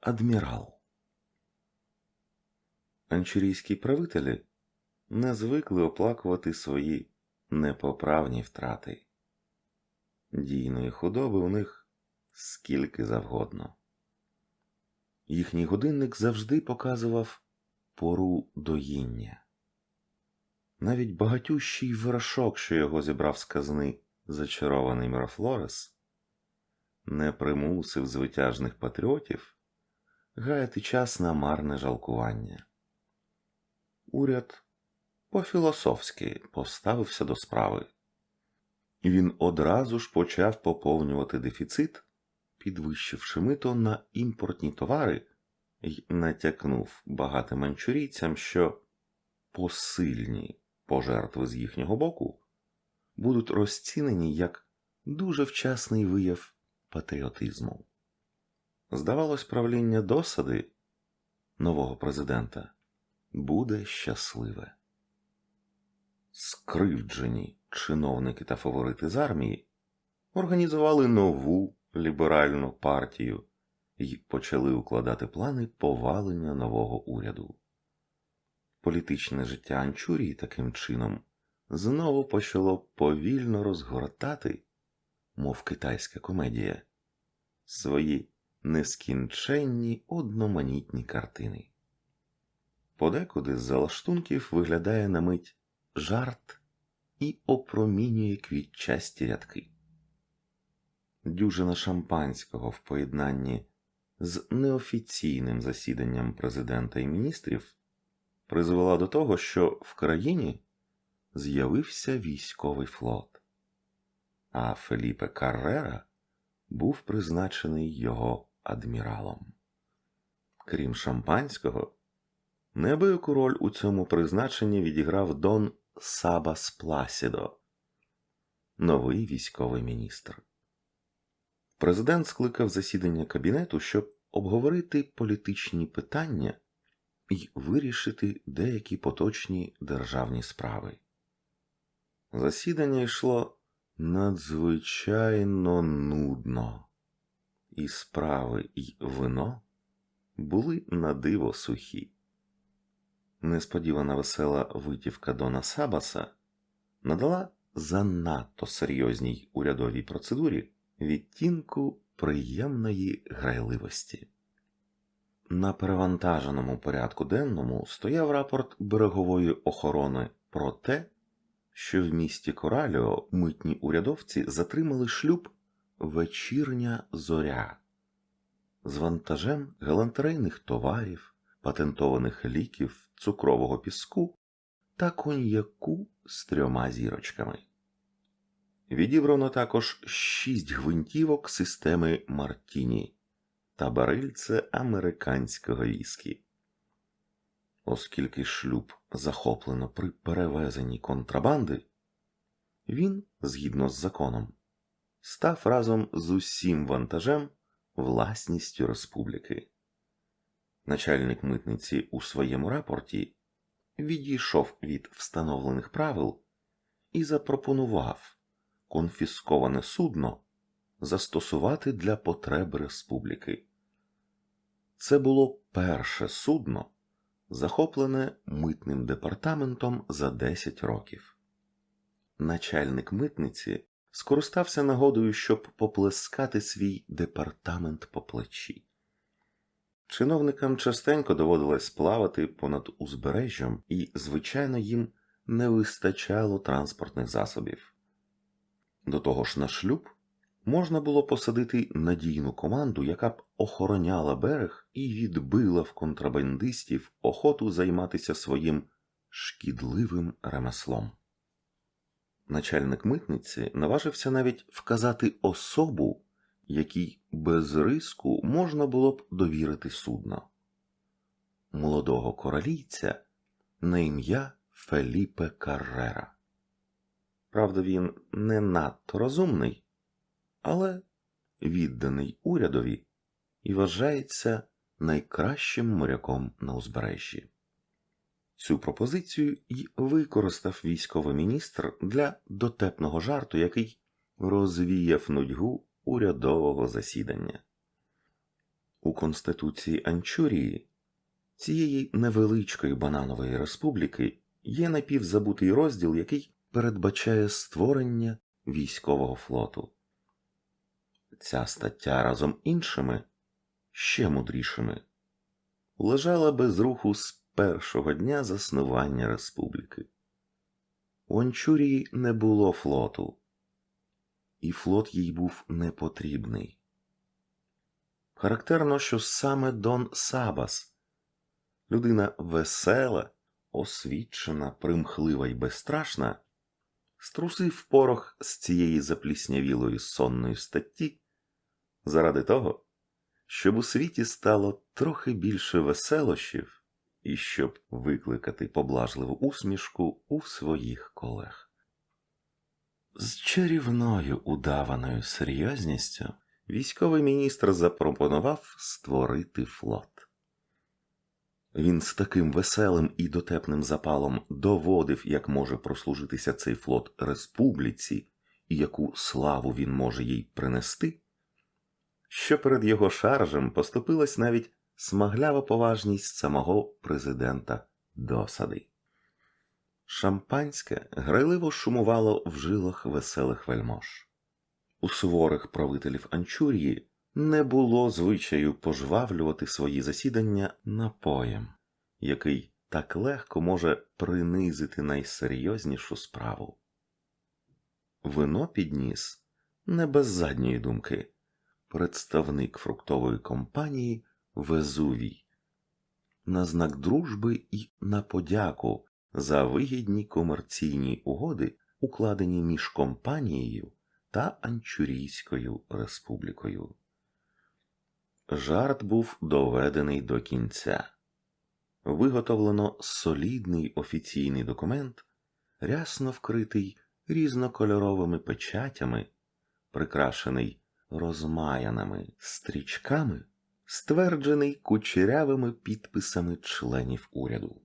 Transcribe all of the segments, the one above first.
адмірал. Анчурійські правителі не звикли оплакувати свої непоправні втрати. Дійної худоби у них скільки завгодно. Їхній годинник завжди показував пору доїння. Навіть багатющий вирошок, що його зібрав з казни зачарований Мірафлорес, не примусив звитяжних патріотів гаяти час на марне жалкування. Уряд по-філософськи поставився до справи. Він одразу ж почав поповнювати дефіцит, підвищивши мито на імпортні товари й натякнув багатим манчурійцям, що посильні пожертви з їхнього боку будуть розцінені як дуже вчасний вияв патріотизму. Здавалось, правління досади нового президента буде щасливе. Скривджені чиновники та фаворити з армії організували нову ліберальну партію і почали укладати плани повалення нового уряду. Політичне життя Анчурії таким чином знову почало повільно розгортати, мов китайська комедія, свої нескінченні одноманітні картини. Подекуди з залаштунків виглядає на мить жарт і опромінює квітчасті рядки. Дюжина шампанського в поєднанні з неофіційним засіданням президента і міністрів призвела до того, що в країні з'явився військовий флот, а Феліпе Каррера був призначений його адміралом. Крім шампанського, неабияку роль у цьому призначенні відіграв Дон Сабас Пласідо, новий військовий міністр. Президент скликав засідання кабінету, щоб обговорити політичні питання і вирішити деякі поточні державні справи. Засідання йшло надзвичайно нудно, і справи й вино були на диво сухі. Несподівана весела витівка Дона Сабаса надала занадто серйозній урядовій процедурі відтінку приємної грайливості. На перевантаженому порядку денному стояв рапорт берегової охорони про те, що в місті Кораліо митні урядовці затримали шлюб вечірня зоря з вантажем галантерейних товарів, патентованих ліків, цукрового піску та коньяку з трьома зірочками. Відібрано також шість гвинтівок системи Мартіні та барильце американського віскі. Оскільки шлюб захоплено при перевезенні контрабанди, він, згідно з законом, став разом з усім вантажем власністю республіки. Начальник митниці у своєму рапорті відійшов від встановлених правил і запропонував конфісковане судно застосувати для потреб республіки. Це було перше судно, захоплене митним департаментом за 10 років. Начальник митниці скористався нагодою, щоб поплескати свій департамент по плечі. Чиновникам частенько доводилось плавати понад узбережжям, і, звичайно, їм не вистачало транспортних засобів. До того ж, на шлюб можна було посадити надійну команду, яка б охороняла берег і відбила в контрабандистів охоту займатися своїм шкідливим ремеслом. Начальник митниці наважився навіть вказати особу, якій без риску можна було б довірити судно молодого королійця на ім'я Феліпе Каррера. Правда, він не надто розумний, але відданий урядові і вважається найкращим моряком на узбережжі. Цю пропозицію й використав військовий міністр для дотепного жарту, який розвіяв нудьгу урядового засідання. У Конституції Анчурії, цієї невеличкої бананової республіки, є напівзабутий розділ, який передбачає створення військового флоту. Ця стаття разом іншими, ще мудрішими, лежала без руху з першого дня заснування республіки. У Анчурії не було флоту, і флот їй був не потрібний. Характерно, що саме Дон Сабас, людина весела, освічена, примхлива і безстрашна, струсив порох з цієї запліснявілої сонної статті заради того, щоб у світі стало трохи більше веселощів і щоб викликати поблажливу усмішку у своїх колег. З чарівною удаваною серйозністю військовий міністр запропонував створити флот. Він з таким веселим і дотепним запалом доводив, як може прослужитися цей флот республіці і яку славу він може їй принести, що перед його шаржем поступилась навіть смаглява поважність самого президента досади. Шампанське грайливо шумувало в жилах веселих вельмож. У суворих правителів Анчурії не було звичаю пожвавлювати свої засідання напоєм, який так легко може принизити найсерйознішу справу. Вино підніс не без задньої думки представник фруктової компанії Везувій на знак дружби і на подяку за вигідні комерційні угоди, укладені між компанією та Анчурійською республікою. Жарт був доведений до кінця. Виготовлено солідний офіційний документ, рясно вкритий різнокольоровими печатями, прикрашений розмаяними стрічками, стверджений кучерявими підписами членів уряду.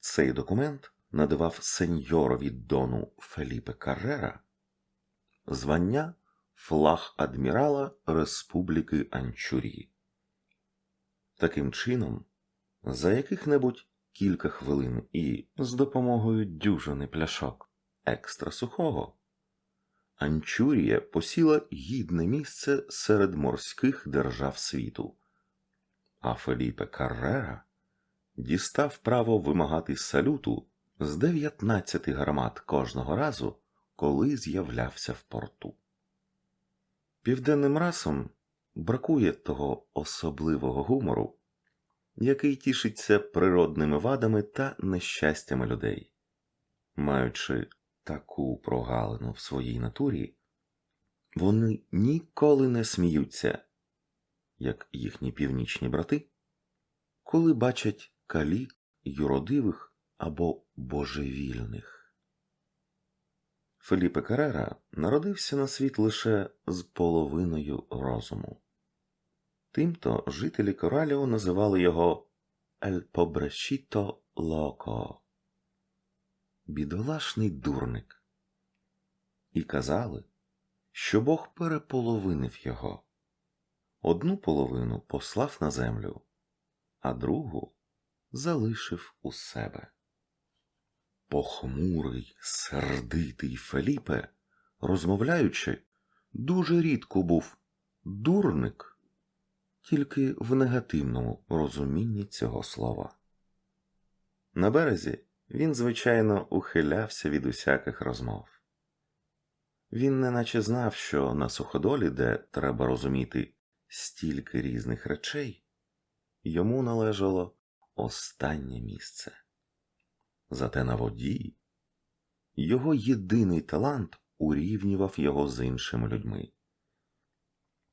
Цей документ надавав сеньорові дону Феліпе Каррера звання флаг адмірала Республіки Анчурії. Таким чином, за яких-небудь кілька хвилин і з допомогою дюжини пляшок екстра сухого, Анчурія посіла гідне місце серед морських держав світу, а Феліпе Каррера дістав право вимагати салюту з 19 гармат кожного разу, коли з'являвся в порту. Південним расам бракує того особливого гумору, який тішиться природними вадами та нещастями людей. Маючи таку прогалину в своїй натурі, вони ніколи не сміються, як їхні північні брати, коли бачать калік, юродивих або божевільних. Феліпе Карера народився на світ лише з половиною розуму. Тимто жителі Кораліо називали його «El pobrecito loco» – бідолашний дурник. І казали, що Бог переполовинив його. Одну половину послав на землю, а другу залишив у себе. Похмурий, сердитий Феліпе, розмовляючи, дуже рідко був дурник, тільки в негативному розумінні цього слова. На березі він, звичайно, ухилявся від усяких розмов. Він неначе знав, що на суходолі, де треба розуміти стільки різних речей, йому належало останнє місце. Зате на воді його єдиний талант урівнював його з іншими людьми.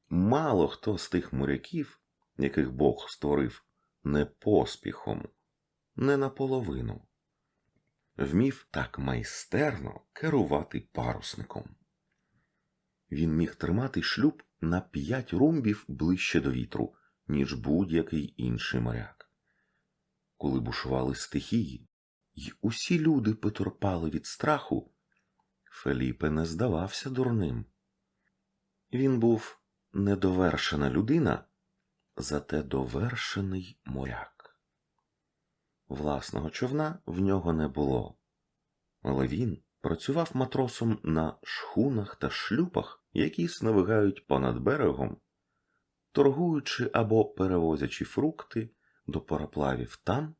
Мало хто з тих моряків, яких Бог створив не поспіхом, не наполовину, вмів так майстерно керувати парусником. Він міг тримати шлюб на п'ять румбів ближче до вітру, ніж будь-який інший моряк. Коли бушували стихії, й усі люди потерпали від страху, Феліпе не здавався дурним. Він був недовершена людина, зате довершений моряк. Власного човна в нього не було, але він працював матросом на шхунах та шлюпах, які сновигають понад берегом, торгуючи або перевозячи фрукти до пароплавів там,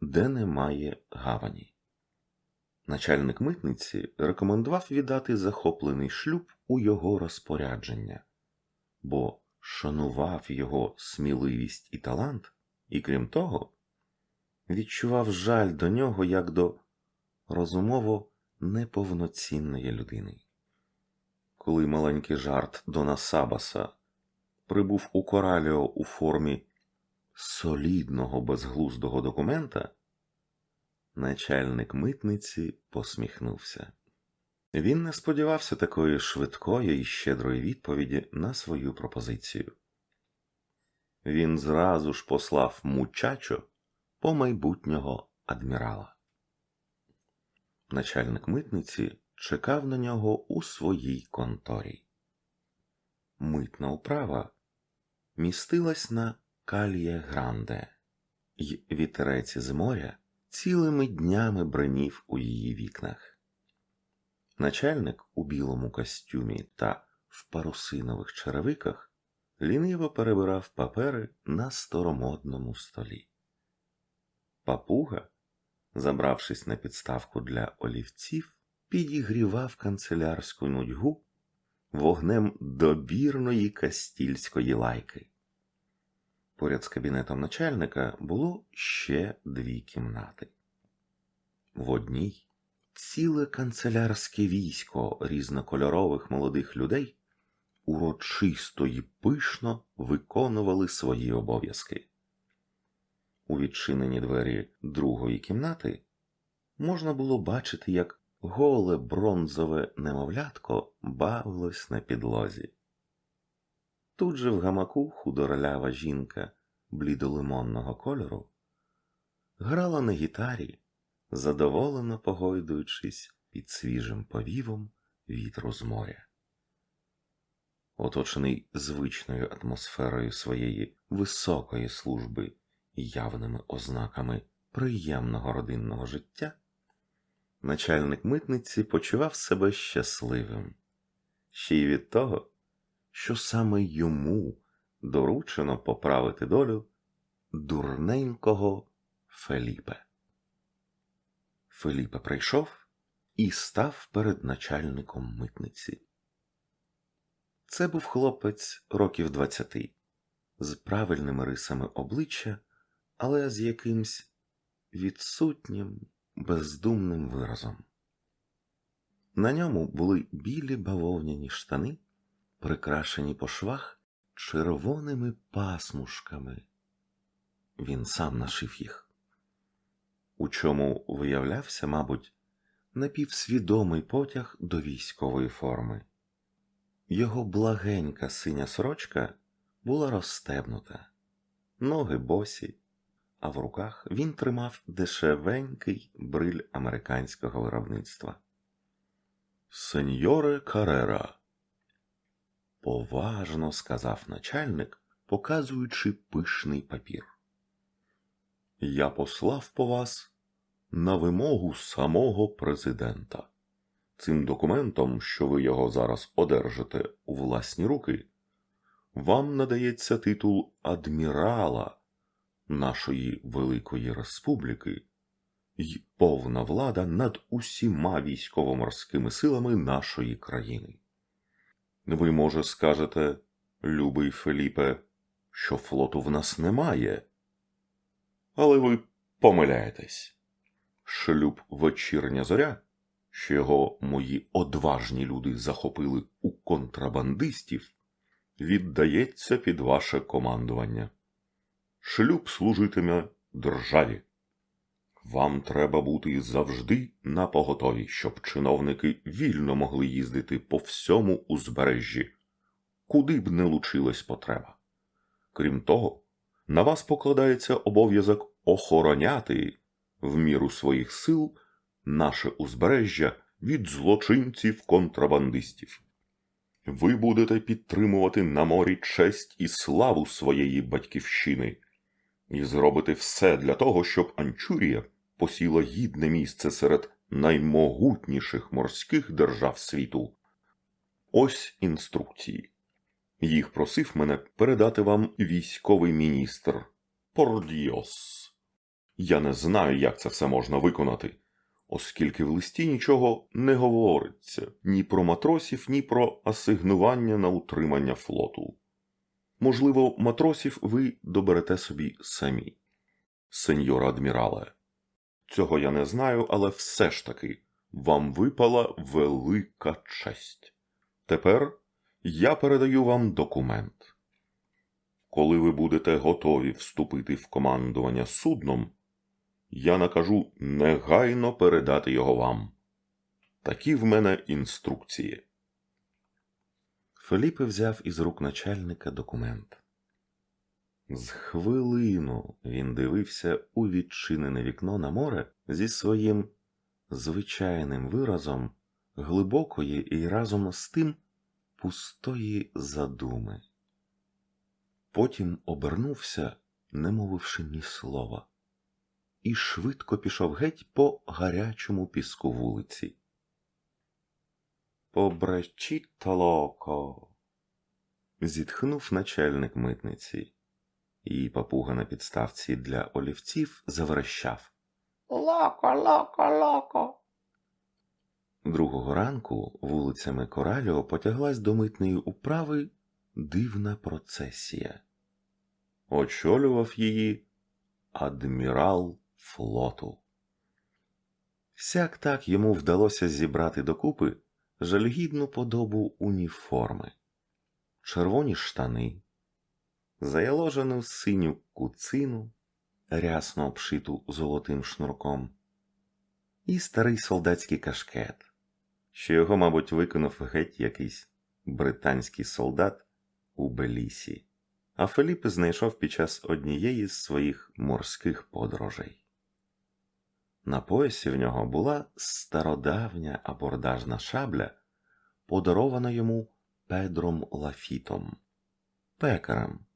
де немає гавані. Начальник митниці рекомендував віддати захоплений шлюб у його розпорядження, бо шанував його сміливість і талант, і крім того, відчував жаль до нього як до розумово неповноцінної людини. Коли маленький жарт Дона Сабаса прибув у Кораліо у формі солідного безглуздого документа, начальник митниці посміхнувся. Він не сподівався такої швидкої і щедрої відповіді на свою пропозицію. Він зразу ж послав мучачо по майбутнього адмірала. Начальник митниці чекав на нього у своїй конторі. Митна управа містилась на Кальє Гранде, й вітерець з моря цілими днями бренів у її вікнах. Начальник у білому костюмі та в парусинових черевиках ліниво перебирав папери на старомодному столі. Папуга, забравшись на підставку для олівців, підігрівав канцелярську нудьгу вогнем добірної кастільської лайки. Поряд з кабінетом начальника було ще дві кімнати. В одній ціле канцелярське військо різнокольорових молодих людей урочисто й пишно виконували свої обов'язки. У відчинені двері другої кімнати можна було бачити, як голе бронзове немовлятко бавилось на підлозі. Тут же в гамаку худорлява жінка блідолимонного кольору грала на гітарі, задоволено погойдуючись під свіжим повівом вітру з моря. Оточений звичною атмосферою своєї високої служби явними ознаками приємного родинного життя, начальник митниці почував себе щасливим, ще й від того, що саме йому доручено поправити долю дурненького Феліпе. Феліпе прийшов і став перед начальником митниці. Це був хлопець років двадцяти, з правильними рисами обличчя, але з якимсь відсутнім, бездумним виразом. На ньому були білі бавовняні штани, прикрашені по швах червоними пасмушками. Він сам нашив їх, у чому виявлявся, мабуть, напівсвідомий потяг до військової форми. Його благенька синя сорочка була розстебнута, ноги босі, а в руках він тримав дешевенький бриль американського виробництва. Сеньоре Карера, поважно сказав начальник, показуючи пишний папір. Я послав по вас на вимогу самого президента. Цим документом, що ви його зараз одержите у власні руки, вам надається титул адмірала нашої Великої Республіки й повна влада над усіма військово-морськими силами нашої країни. Ви, може, скажете, любий Феліпе, що флоту в нас немає. Але ви помиляєтесь. Шлюб вечірня зоря, що його мої одважні люди захопили у контрабандистів, віддається під ваше командування. Шлюб служитиме державі. Вам треба бути завжди на поготові, щоб чиновники вільно могли їздити по всьому узбережжі, куди б не лучилась потреба. Крім того, на вас покладається обов'язок охороняти в міру своїх сил наше узбережжя від злочинців контрабандистів. ви будете підтримувати на морі честь і славу своєї батьківщини і зробите все для того, щоб Анчурія посіла гідне місце серед наймогутніших морських держав світу. Ось інструкції. Їх просив мене передати вам військовий міністр Пордіос. Я не знаю, як це все можна виконати, оскільки в листі нічого не говориться ні про матросів, ні про асигнування на утримання флоту. Можливо, матросів ви доберете собі самі, сеньора адмірале. Цього я не знаю, але все ж таки вам випала велика честь. Тепер я передаю вам документ. Коли ви будете готові вступити в командування судном, я накажу негайно передати його вам. Такі в мене інструкції. Феліпе взяв із рук начальника документ. З хвилину він дивився у відчинене вікно на море зі своїм звичайним виразом глибокої і разом з тим пустої задуми. Потім обернувся, не мовивши ні слова, і швидко пішов геть по гарячому піску вулиці. Побречі толоко. зітхнув начальник митниці, і папуга на підставці для олівців заверещав. Локо, локо, локо. Другого ранку вулицями Кораліо потяглась до митної управи дивна процесія. Очолював її адмірал флоту. Сяк так йому вдалося зібрати докупи жалюгідну подобу уніформи, червоні штани, заяложену синю куцину, рясно обшиту золотим шнурком, і старий солдатський кашкет, що його, мабуть, виконав геть якийсь британський солдат у Белісі, а Феліпе знайшов під час однієї з своїх морських подорожей. На поясі в нього була стародавня абордажна шабля, подарована йому Педром Лафітом, пекарем,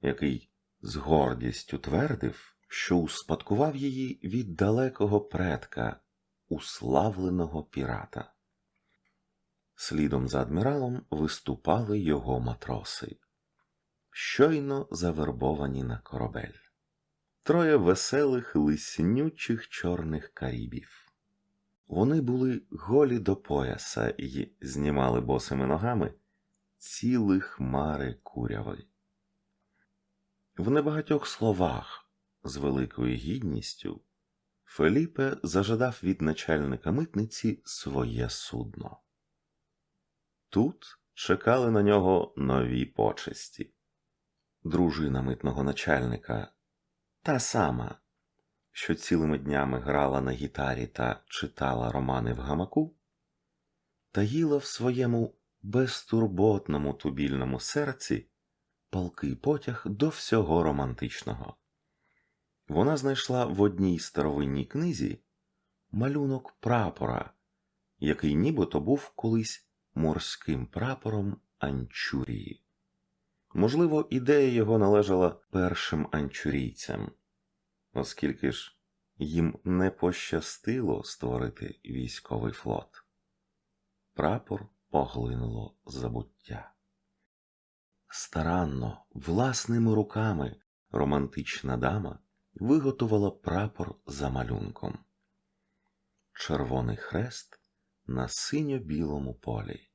який з гордістю твердив, що успадкував її від далекого предка, уславленого пірата. Слідом за адміралом виступали його матроси, щойно завербовані на корабель троє веселих лиснючих чорних карібів. Вони були голі до пояса і знімали босими ногами цілі хмари куряви. В небагатьох словах з великою гідністю Феліпе зажадав від начальника митниці своє судно. Тут чекали на нього нові почесті. Дружина митного начальника та сама, що цілими днями грала на гітарі та читала романи в гамаку, таїла в своєму безтурботному тубільному серці палкий потяг до всього романтичного. Вона знайшла в одній старовинній книзі малюнок прапора, який нібито був колись морським прапором Анчурії. Можливо, ідея його належала першим анчурійцям, оскільки ж їм не пощастило створити військовий флот. Прапор поглинуло забуття. Старанно, власними руками романтична дама виготовила прапор за малюнком. Червоний хрест на синьо-білому полі.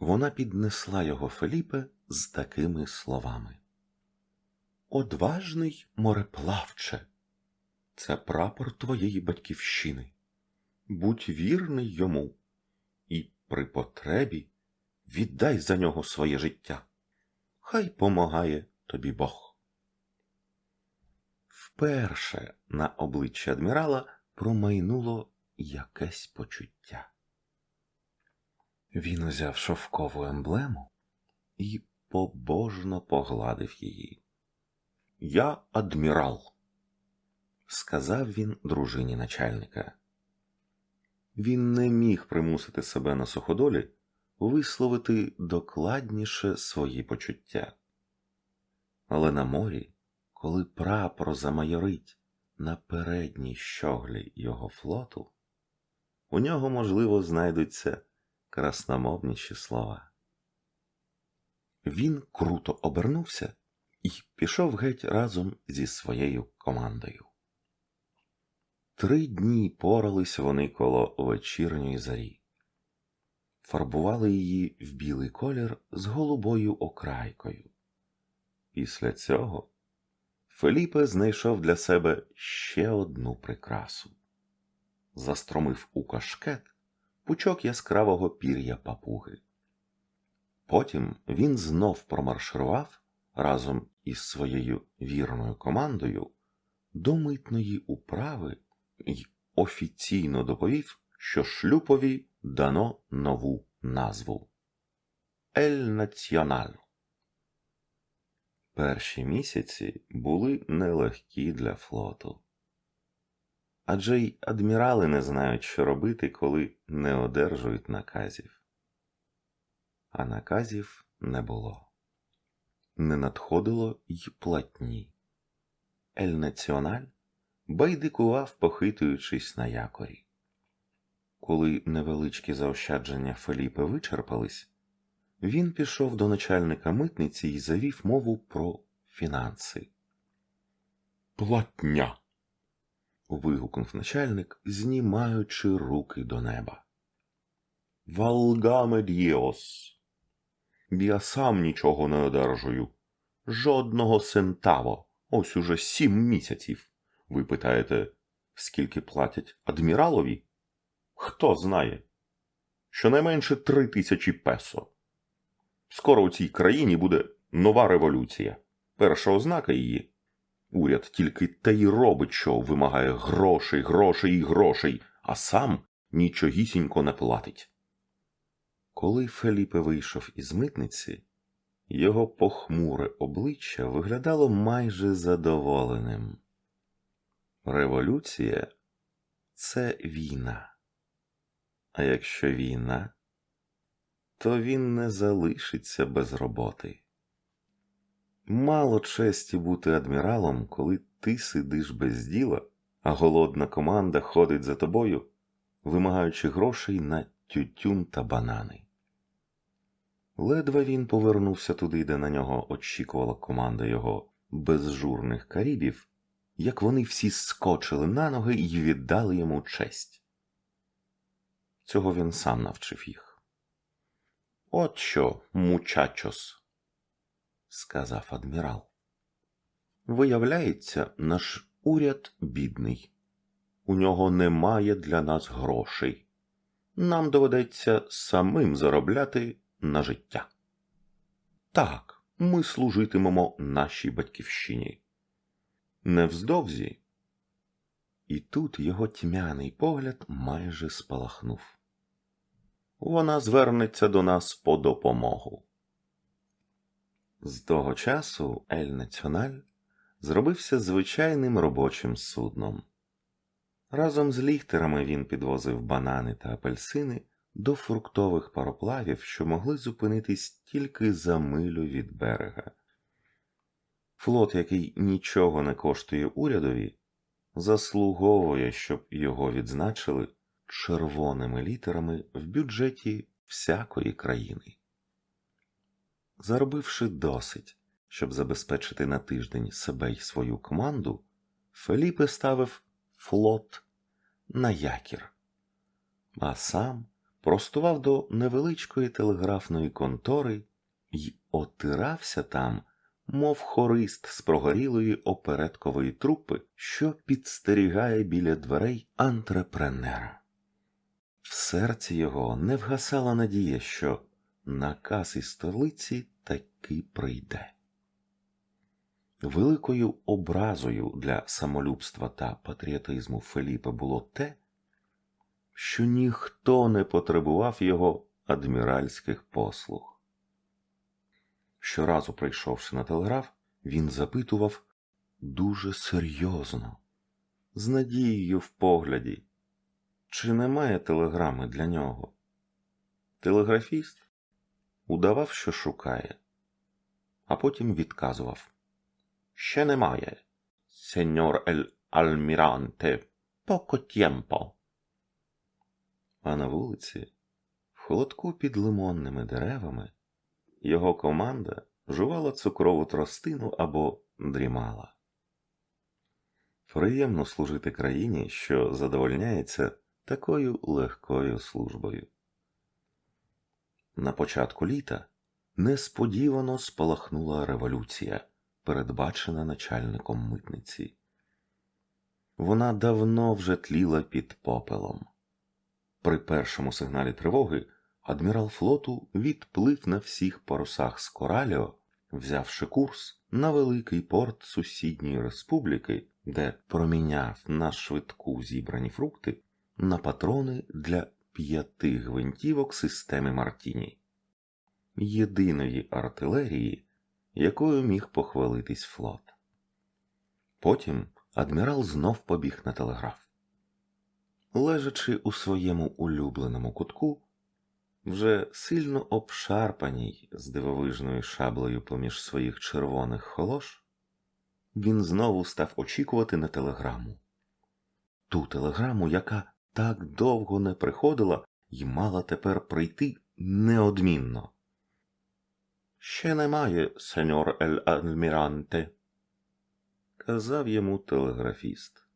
Вона піднесла його Феліпе з такими словами. Одважний мореплавче, це прапор твоєї батьківщини. Будь вірний йому і при потребі віддай за нього своє життя. Хай помагає тобі Бог. Вперше на обличчі адмірала промайнуло якесь почуття. Він узяв шовкову емблему і побожно погладив її. Я адмірал, сказав він дружині начальника. Він не міг примусити себе на суходолі висловити докладніше свої почуття. Але на морі, коли прапор замайорить на передній щоглі його флоту, у нього, можливо, знайдуться красномовніші слова. Він круто обернувся і пішов геть разом зі своєю командою. Три дні порались вони коло вечірньої зарі, фарбували її в білий колір з голубою окрайкою. Після цього Феліпе знайшов для себе ще одну прикрасу застромив у кашкет пучок яскравого пір'я папуги. Потім він знов промарширував разом із своєю вірною командою до митної управи і офіційно доповів, що шлюпові дано нову назву Ель Національ. Перші місяці були нелегкі для флоту. Адже й адмірали не знають, що робити, коли не одержують наказів. А наказів не було. Не надходило й платні. Ель Національ байдикував, похитуючись на якорі. Коли невеличкі заощадження Феліпе вичерпались, він пішов до начальника митниці і завів мову про фінанси. Платня. Вигукнув начальник, знімаючи руки до неба. Валгаме діос. Я сам нічого не одержую. Жодного сентаво. Ось уже сім місяців. Ви питаєте, скільки платять адміралові? Хто знає? Щонайменше три тисячі песо. Скоро у цій країні буде нова революція. Перша ознака її. Уряд тільки те й робить, що вимагає грошей, грошей і грошей, а сам нічогісінько не платить. Коли Феліпе вийшов із митниці, його похмуре обличчя виглядало майже задоволеним. Революція це війна. А якщо війна, то він не залишиться без роботи. Мало честі бути адміралом, коли ти сидиш без діла, а голодна команда ходить за тобою, вимагаючи грошей на тютюн та банани. Ледве він повернувся туди, де на нього очікувала команда його безжурних карібів, як вони всі скочили на ноги і віддали йому честь. Цього він сам навчив їх. От що, мучачос, сказав адмірал. Виявляється, наш уряд бідний. У нього немає для нас грошей. Нам доведеться самим заробляти на життя. Так, ми служитимемо нашій батьківщині. Невздовзі. І тут його тьмяний погляд майже спалахнув. Вона звернеться до нас по допомогу. З того часу Ель Національ зробився звичайним робочим судном. Разом з ліхтерами він підвозив банани та апельсини до фруктових пароплавів, що могли зупинитись тільки за милю від берега. Флот, який нічого не коштує урядові, заслуговує, щоб його відзначили червоними літерами в бюджеті всякої країни. Заробивши досить, щоб забезпечити на тиждень себе й свою команду, Феліпе ставив флот на якір, а сам простував до невеличкої телеграфної контори й отирався там, мов хорист з прогорілої опереткової трупи, що підстерігає біля дверей антрепренера. В серці його не вгасала надія, що наказ із столиці таки прийде. Великою образою для самолюбства та патріотизму Феліпа було те, що ніхто не потребував його адміральських послуг. Щоразу прийшовши на телеграф, він запитував дуже серйозно, з надією в погляді, чи немає телеграми для нього. Телеграфіст удавав, що шукає, а потім відказував. Ще немає. Сеньор ель Альміранте, поко тємпо. А на вулиці, в холодку під лимонними деревами, його команда жувала цукрову тростину або дрімала. Приємно служити країні, що задовольняється такою легкою службою. На початку літа несподівано спалахнула революція, передбачена начальником митниці. Вона давно вже тліла під попелом. При першому сигналі тривоги адмірал флоту відплив на всіх парусах з Кораліо, взявши курс на великий порт сусідньої республіки, де проміняв на швидку зібрані фрукти на патрони для п'яти гвинтівок системи Мартіні, єдиної артилерії, якою міг похвалитись флот. Потім адмірал знов побіг на телеграф. Лежачи у своєму улюбленому кутку, вже сильно обшарпаній з дивовижною шаблею поміж своїх червоних холош, він знову став очікувати на телеграму. Ту телеграму, яка так довго не приходила і мала тепер прийти неодмінно. Ще немає, сеньор ель Альміранте, казав йому телеграфіст.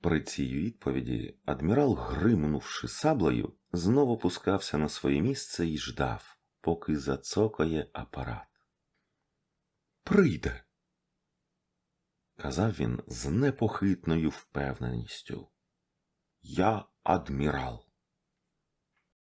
При цій відповіді адмірал, гримнувши саблею, знову пускався на своє місце і ждав, поки зацокає апарат. Прийде, казав він з непохитною впевненістю. Я адмірал.